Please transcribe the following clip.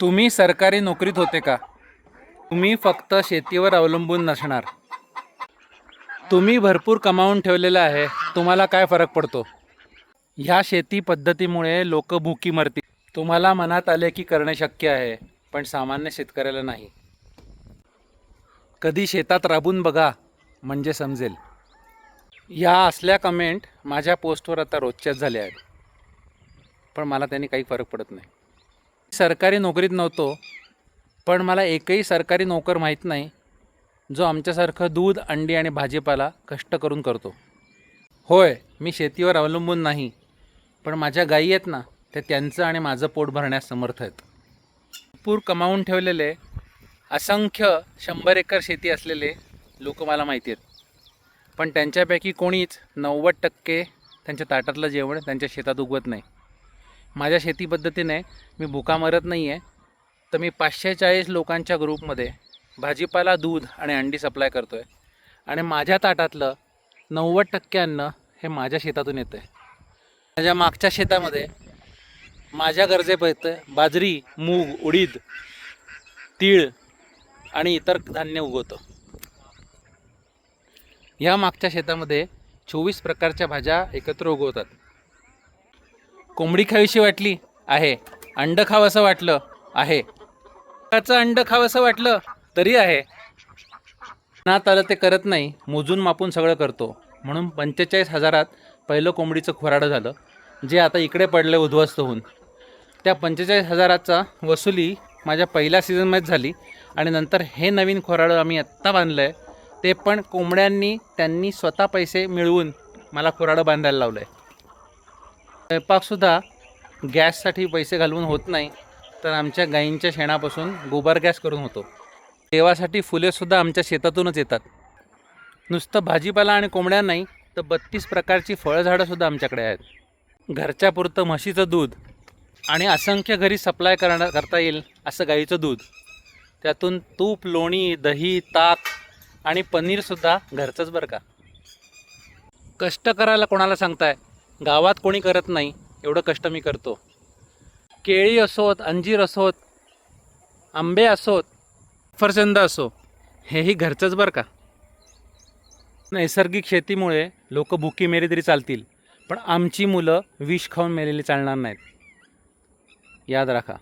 तुम्ही सरकारी नोकरीत होते का? तुम्ही फक्त शेतीवर अवलंबून नसणार. तुम्ही भरपूर कमावून ठेवलेलं आहे तुम्हाला काय फरक पडतो? ह्या शेती पद्धतीमुळे लोक भुकी मरतील. तुम्हाला मनात आले की करणे शक्य आहे पण सामान्य शेतकऱ्याला नाही. कधी शेतात राबून बघा म्हणजे समजेल. ह्या असल्या कमेंट माझ्या पोस्टवर आता रोजच्याच झाल्या आहेत. पण मला त्यांनी काही फरक पडत नाही. सरकारी नोकरीत नव्हतो पण मला एकही सरकारी नोकर माहीत नाही जो आमच्यासारखं दूध अंडी आणि भाजीपाला कष्ट करून करतो. होय मी शेतीवर अवलंबून नाही पण माझ्या गायी आहेत ना ते त्यांचं आणि माझं पोट भरण्यास समर्थ आहेत. भरपूर कमावून ठेवलेले असंख्य शंभर एकर शेती असलेले लोक मला माहिती आहेत. पण त्यांच्यापैकी कोणीच नव्वद टक्के त्यांच्या ताटातलं जेवण त्यांच्या शेतात उगवत नाही. माझ्या शेती पद्धतीने मी भुका मरत नाही आहे तर मी पाचशे चाळीस लोकांच्या ग्रुपमध्ये भाजीपाला दूध आणि अंडी सप्लाय करतो आहे आणि माझ्या ताटातलं नव्वद टक्के अन्न हे माझ्या शेतातून येतं आहे माझ्या मागच्या शेतामध्ये माझ्या गरजेपर्यंत बाजरी मूग उडीद तीळ आणि इतर धान्य उगवतं. ह्या मागच्या शेतामध्ये चोवीस प्रकारच्या भाज्या एकत्र उगवतात. कोंबडी खावीशी वाटली आहे अंड खावंसं वाटलं आहे. त्याचं अंड खावंसं वाटलं तरी आहे. नात आलं ते करत नाही मोजून मापून सगळं करतो. म्हणून पंचेचाळीस हजारात पहिलं कोंबडीचं खोराडं झालं जे आता इकडे पडलं उद्ध्वस्त होऊन त्या पंचेचाळीस हजाराचा वसुली माझ्या पहिल्या सीझनमध्येच झाली आणि नंतर हे नवीन खोराडं आम्ही आत्ता बांधलं आहे ते पण कोंबड्यांनी त्यांनी स्वतः पैसे मिळवून मला खोराडं बांधायला लावलं आहे स्वयंपाकसुद्धा गॅससाठी पैसे घालवून होत नाही तर आमच्या गाईंच्या शेणापासून गोबर गॅस करून होतो. देवासाठी फुलेसुद्धा आमच्या शेतातूनच येतात. नुसतं भाजीपाला आणि कोंबड्या नाही तर बत्तीस प्रकारची फळझाडंसुद्धा आमच्याकडे आहेत. घरच्यापुरतं म्हशीचं दूध आणि असंख्य घरी सप्लाय करणार करता येईल असं गाईचं दूध. त्यातून तूप लोणी दही ताक आणि पनीरसुद्धा घरचंच बरं का? कष्ट करायला कोणाला सांगताय? गावात कोणी करत नाही एवढं कष्ट मी करतो. केळी असोत अंजीर असोत आंबे असोत सफरचंद असो हेही घरचंच बरं का? नैसर्गिक शेतीमुळे लोक भुकी मेली तरी चालतील पण आमची मुलं विष खाऊन मेलेली चालणार नाहीत. याद राखा.